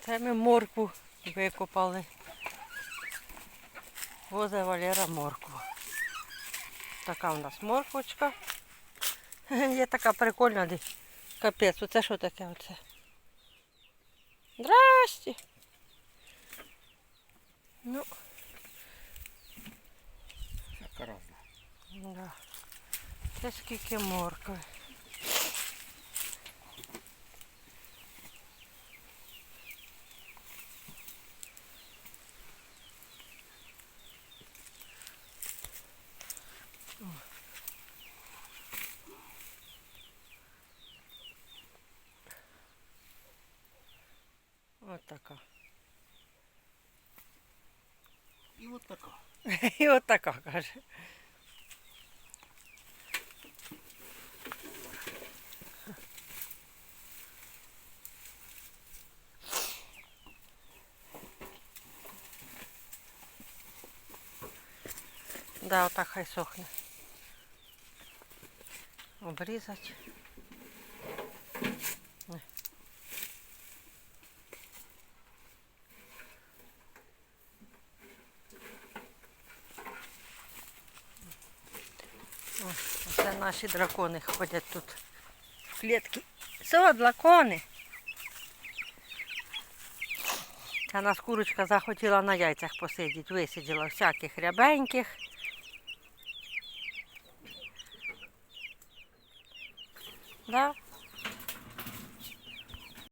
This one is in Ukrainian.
Це ми моркву викопали. Возе Валера моркву. Така у нас морквочка. Є така прикольна. Капець, оце що таке оце? Здрасте. Ну, Всяка разна. да. Це скільки моркви. Ось така. І от така. І от така каже. Да, отак хай сохне. Обрізати. Це наші дракони ходять тут в клітки. Це дракони. Ця нас курочка захотіла на яйцях посидіти, висиділа всяких рябеньких. Да?